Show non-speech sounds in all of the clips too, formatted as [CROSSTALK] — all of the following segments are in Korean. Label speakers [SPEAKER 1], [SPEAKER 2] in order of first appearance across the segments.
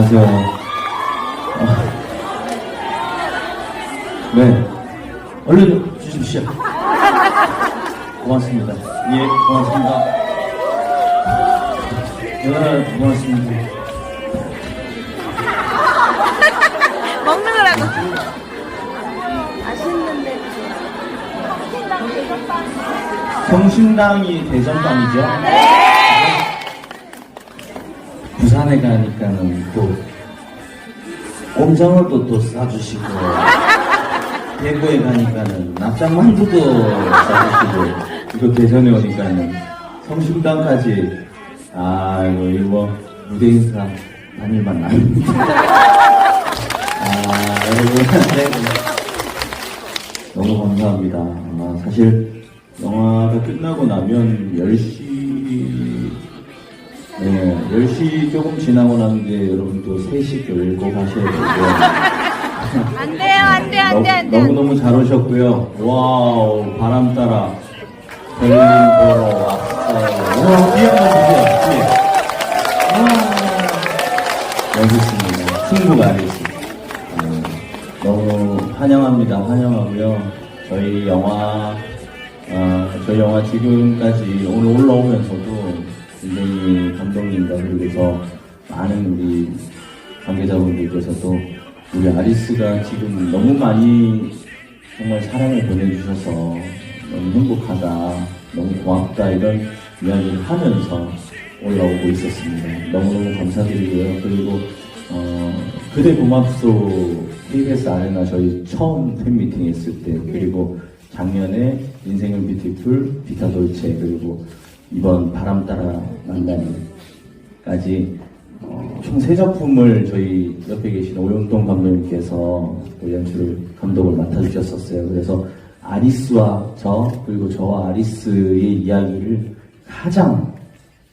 [SPEAKER 1] 안녕하세요. 어, 네. 얼른 주십시오. 고맙습니다. 예, 고맙습니다. 네, 고맙습니다.
[SPEAKER 2] 먹는 거라고.
[SPEAKER 3] 맛있는데
[SPEAKER 1] 성심당이 대전빵이죠? 부 산에 가니까는 또 꼼장어도 또 싸주시고 대구에 가니까는 납작만두도 싸주시고 이거 대전에 오니까는 성심당까지 아이고 이거 무대 인사 단일만 납니다 아 여러분. 너무 감사합니다. 아, 사실 영화가 끝나고 나면 10시 네, 10시 조금 지나고 나는데 여러분 또 3시 열고 가셔야 되고요. [LAUGHS]
[SPEAKER 2] 안 돼요, 안 돼, 안 돼, 안 돼.
[SPEAKER 1] 너무 너무 잘 오셨고요. 와우 바람 따라 berlin 보러 왔어요. 와 뒤에 한번 보세요. 뒤에. 와 멋있습니다. 승부가 아니지. 음, 너무 환영합니다. 환영하고요. 저희 영화 어, 저희 영화 지금까지 오늘 올라오면서도 굉장히 감동입니다. 그리고서 많은 우리 관계자분들께서도 우리 아리스가 지금 너무 많이 정말 사랑을 보내주셔서 너무 행복하다, 너무 고맙다 이런 이야기를 하면서 올라오고 있었습니다. 너무너무 감사드리고요. 그리고 어, 그대 고맙소 KBS 아레나 저희 처음 팬미팅 했을 때 그리고 작년에 인생은 뷰티풀 비타돌체 그리고 이번 바람 따라 만나니까지 어, 총세 작품을 저희 옆에 계신 오영동 감독님께서 또 연출을 감독을 맡아주셨었어요. 그래서 아리스와 저 그리고 저와 아리스의 이야기를 가장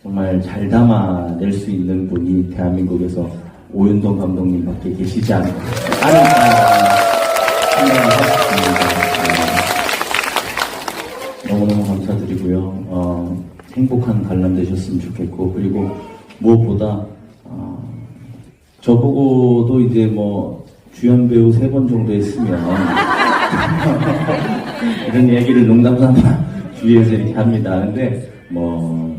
[SPEAKER 1] 정말 잘 담아낼 수 있는 분이 대한민국에서 오윤동 감독님밖에 계시지 않- 않을까 생각을 하셨습니다. 되셨으면 좋겠고 그리고 무엇보다 어, 저보고도 이제 뭐 주연 배우 세 번 정도 했으면 [LAUGHS] 이런 얘기를 농담삼아 [LAUGHS] 주위에서 이렇게 합니다. 근데 뭐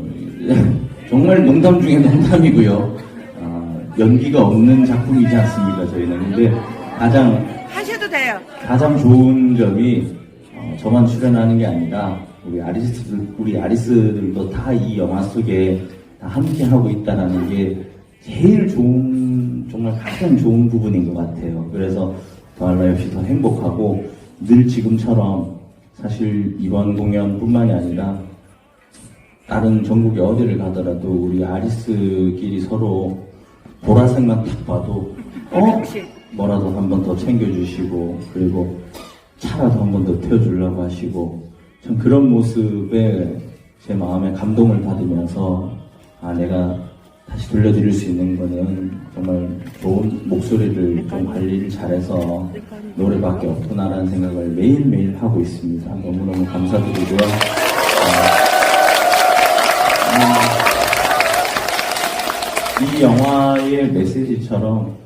[SPEAKER 1] 정말 농담 중에 농담이고요. 어, 연기가 없는 작품이지 않습니까 저희는. 근데 가장
[SPEAKER 2] 하셔도 돼요.
[SPEAKER 1] 가장 좋은 점이 어, 저만 출연하는 게 아니라 우리 아리스들 우리 아리스들도 다 이 영화 속에 다 함께 하고 있다라는 게 제일 좋은 정말 가장 좋은 부분인 것 같아요. 그래서 더할라 역시 더 행복하고 늘 지금처럼 사실 이번 공연뿐만이 아니라 다른 전국에 어디를 가더라도 우리 아리스끼리 서로 보라색만 딱 봐도 어? 뭐라도 한 번 더 챙겨주시고 그리고 차라도 한 번 더 태워주려고 하시고 참 그런 모습에 제 마음에 감동을 받으면서 아 내가 다시 들려드릴 수 있는 거는 정말 좋은 목소리를 좀 관리를 잘해서 노래밖에 없구나라는 생각을 매일매일 하고 있습니다. 너무너무 감사드리고요. 어, 이 영화의 메시지처럼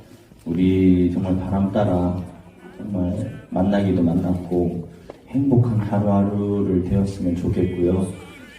[SPEAKER 1] 우리 정말 바람 따라 정말 만나기도 만났고 행복한 하루하루를 되었으면 좋겠고요.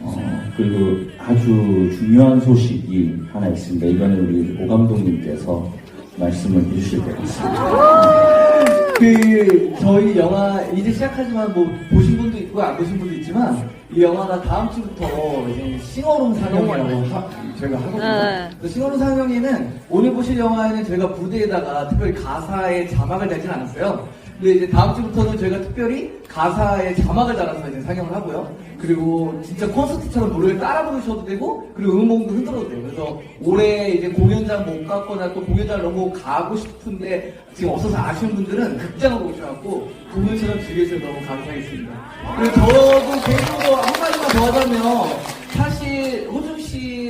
[SPEAKER 1] 어, 그리고 아주 중요한 소식이 하나 있습니다. 이거는 우리 오 감독님께서 말씀을 해주실 것 같습니다.
[SPEAKER 4] 그 저희 영화 이제 시작하지만 뭐 보신 분도 있고 안 보신 분도 있지만 이 영화가 다음 주부터 이제 싱어룸 상영이라고 하, 저희가 하거든요.
[SPEAKER 2] 네.
[SPEAKER 4] 그 싱어룸 상영에는 오늘 보실 영화에는 저희가 무대에다가 특별히 가사에 자막을 달진 않았어요. 근데 이제 다음 주부터는 저희가 특별히 가사에 자막을 달아서 이제 상영을 하고요. 그리고 진짜 콘서트처럼 노래를 따라 부르셔도 되고 그리고 음원도 흔들어도 돼요. 그래서 올해 이제 공연장 못 갔거나 또 공연장 너무 가고 싶은데 지금 없어서 아쉬운 분들은 극장으로 오셔갖고 공연처럼 즐겨주셔서 너무 감사하겠습니다. 그리고 저도 개인적으로 한 가지만 더 하자면 사실 호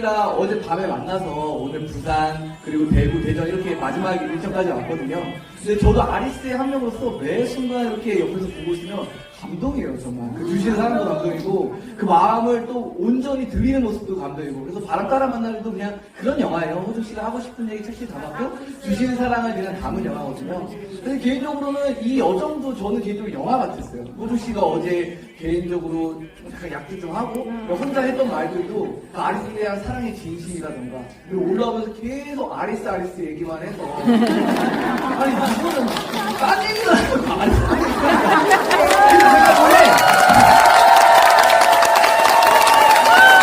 [SPEAKER 4] 중 씨랑 어제 밤에 만나서 오늘 부산 그리고 대구 대전 이렇게 마지막 일정까지 왔거든요. 근데 저도 아리스의 한 명으로서 매 순간 이렇게 옆에서 보고 있으면 감동이에요 정말. 그 주시는 사람도 감동이고 그 마음을 또 온전히 들리는 모습도 감동이고 그래서 바람 따라 만나는도 그냥 그런 영화예요. 호주 씨가 하고 싶은 얘기 책실 담았고 주시는 사랑을 그냥 담은 영화거든요. 근데 개인적으로는 이 여정도 저는 개인적으로 영화 같았어요. 호주 씨가 어제 개인적으로 약간 약도 좀 하고 혼자 했던 말들도 그 아리스에 대한 사랑의 진심이라던가 올라오면서 계속 아리스 아리스 얘기만 해서 [LAUGHS] 아니 이거는 딴거 아니야? 제가 원래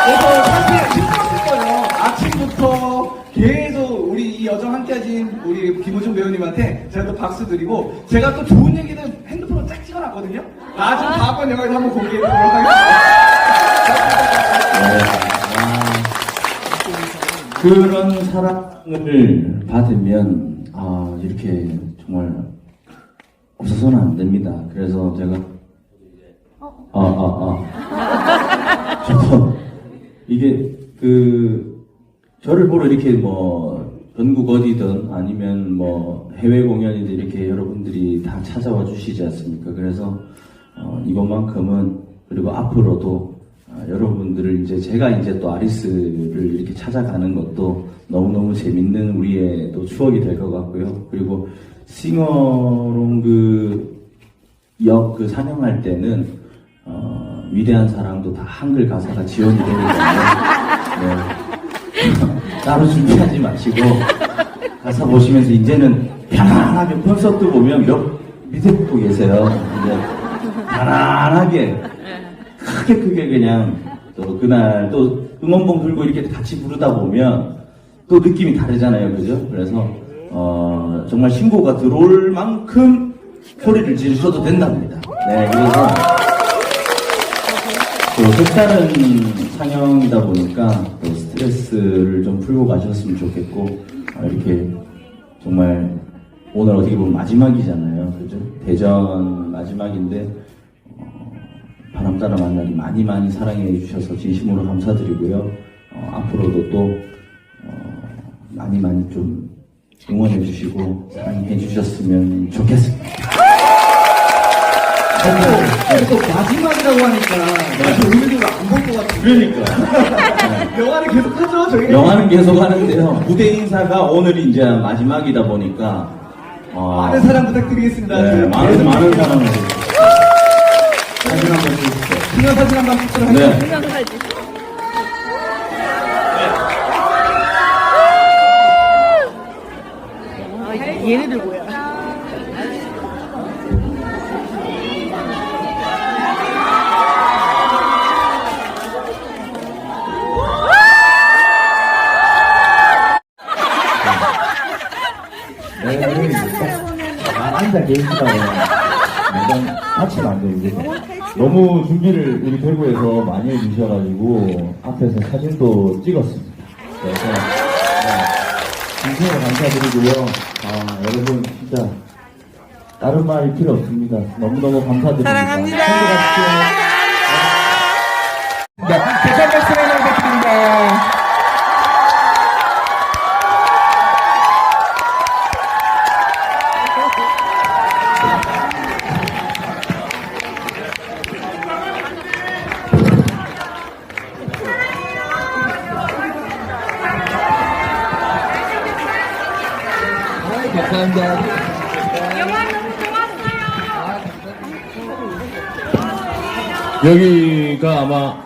[SPEAKER 4] 그래서 사실 힘들었을 거예요. 아침부터 계속 우리 이 여정 함께 하신 우리 김호중 배우님한테 제가 또 박수 드리고 제가 또 좋은 얘기는 핸드폰으로 쫙 찍어놨거든요. 나중에 다음번 영화에서 한번 공개해보도록 하겠습니다.
[SPEAKER 1] 아, 그런 사랑을 받으면 아 이렇게 정말 없어서는 안 됩니다. 그래서 제가 아아 아. 저도 이게 그 저를 보러 이렇게 뭐 전국 어디든 아니면 뭐 해외 공연이든 이렇게 여러분들이 다 찾아와 주시지 않습니까? 그래서 어, 이번만큼은 그리고 앞으로도 아, 여러분들을 이제 제가 이제 또 아리스를 이렇게 찾아가는 것도 너무너무 재밌는 우리의 또 추억이 될 것 같고요. 그리고 싱어롱 그 역 그 상영할 때는 어, 위대한 사랑도 다 한글 가사가 지원이 되기 때문에 네. [LAUGHS] 따로 준비하지 마시고 가사 보시면서 이제는 편안하게 콘서트 보면 몇 보고 계세요. 편안하게 크게 크게 그냥 또 그날 또 응원봉 들고 이렇게 같이 부르다 보면 또 느낌이 다르잖아요. 그죠? 그래서 어, 정말 신고가 들어올 만큼 소리를 지르셔도 된답니다. 네, 그래서 또 색다른 상영이다 보니까 또 스트레스를 좀 풀고 가셨으면 좋겠고 아, 이렇게 정말 오늘 어떻게 보면 마지막이잖아요, 그죠? 대전 마지막인데 어, 바람따라 만나기 많이 많이 사랑해 주셔서 진심으로 감사드리고요. 어, 앞으로도 또 어, 많이 많이 좀 응원해 주시고 사랑해 주셨으면 좋겠습니다.
[SPEAKER 4] 또 마지막이라고 하니까 오늘도 안볼 것 같은데
[SPEAKER 1] 그러니까. [LAUGHS]
[SPEAKER 4] 영화는 계속 하죠 저희
[SPEAKER 1] 영화는 계속 하는데요. 무대 인사가 오늘이 이제 마지막이다 보니까 어,
[SPEAKER 4] 많은 사랑 부탁드리겠습니다
[SPEAKER 1] 네, 많은 많은 사랑을 사진 한번.
[SPEAKER 4] 중요한 사진 한번 찍도록 하겠습니다
[SPEAKER 1] 네.
[SPEAKER 2] 얘네들 뭐야?
[SPEAKER 3] 네, 아, 앉아 계시다고 돼요. 이게 너무 준비를 우리 대구에서 많이 해주셔가지고 앞에서 사진도 찍었습니다. 그래서 네, 진심으로 감사드리고요. 아, 여러분 진짜 다른 말 필요 없습니다. 너무너무 감사드립니다.
[SPEAKER 2] 사랑합니다.
[SPEAKER 3] 여기가 아마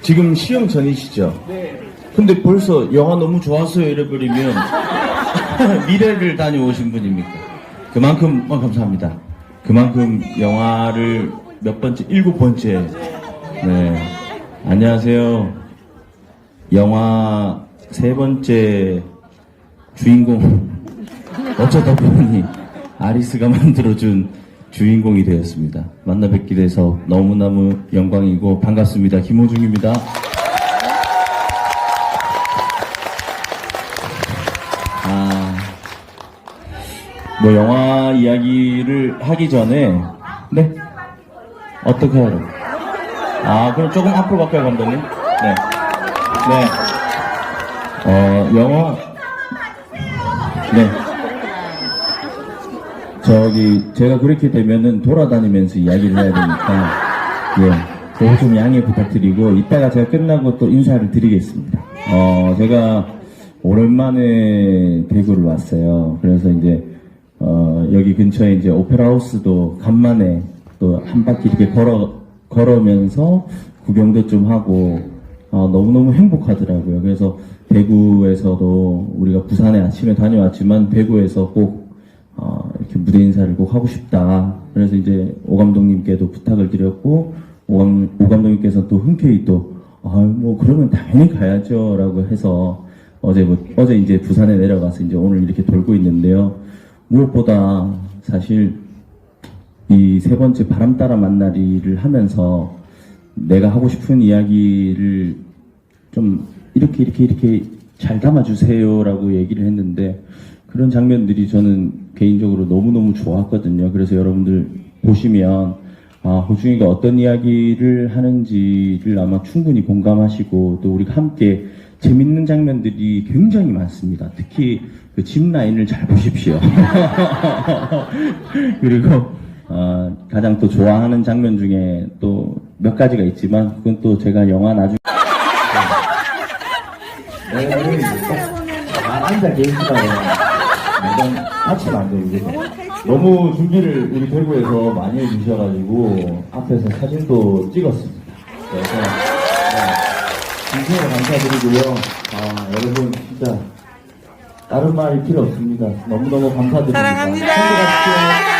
[SPEAKER 3] 지금 시험 전이시죠?
[SPEAKER 4] 네.
[SPEAKER 3] 근데 벌써 영화 너무 좋았어요 이래버리면 [LAUGHS] 미래를 다녀오신 분입니까? 그만큼 어, 감사합니다. 그만큼 영화를 몇 번째 일곱 번째 네 안녕하세요. 영화 세 번째 주인공 [LAUGHS] 어쩌다 보니 아리스가 만들어준 주인공이 되었습니다. 만나 뵙게 돼서 너무너무 영광이고 반갑습니다. 김호중입니다. 아, 뭐 영화 이야기를 하기 전에 네 어떻게 해요? 아 그럼 조금 앞으로 갈까요 감독님? 네, 네.
[SPEAKER 1] 어, 영화. 네. 저기, 제가 그렇게 되면은 돌아다니면서 이야기를 해야 되니까, 예. 그거 좀 양해 부탁드리고, 이따가 제가 끝나고 또 인사를 드리겠습니다. 어, 제가 오랜만에 대구를 왔어요. 그래서 이제, 어, 여기 근처에 이제 오페라 하우스도 간만에 또 한 바퀴 이렇게 걸어, 걸으면서 구경도 좀 하고, 어, 너무너무 행복하더라고요. 그래서 대구에서도 우리가 부산에 아침에 다녀왔지만 대구에서 꼭 어, 무대 인사를 꼭 하고 싶다. 그래서 이제 오 감독님께도 부탁을 드렸고 오, 감, 오 감독님께서 또 흔쾌히 또 아, 뭐 그러면 당연히 가야죠라고 해서 어제 뭐, 어제 이제 부산에 내려가서 이제 오늘 이렇게 돌고 있는데요. 무엇보다 사실 이 세 번째 바람 따라 만나리를 하면서 내가 하고 싶은 이야기를 좀 이렇게 이렇게 이렇게 잘 담아주세요라고 얘기를 했는데 그런 장면들이 저는 개인적으로 너무너무 좋았거든요. 그래서 여러분들 보시면 아, 호중이가 어떤 이야기를 하는지를 아마 충분히 공감하시고 또 우리가 함께 재밌는 장면들이 굉장히 많습니다. 특히 그 집 라인을 잘 보십시오. [LAUGHS] 그리고 어, 가장 또 좋아하는 장면 중에 또 몇 가지가 있지만 그건 또 제가 영화 나중에 네, 아, 앉아 계시다고 매장 다치면 안 돼요. 이게. 너무 준비를 우리 대구에서 많이 해주셔가지고 앞에서 사진도 찍었습니다. 그래서 네, 진심으로 감사드리고요. 아, 여러분 진짜 다른 말이 필요 없습니다. 너무너무 감사드립니다.
[SPEAKER 5] 사랑합니다.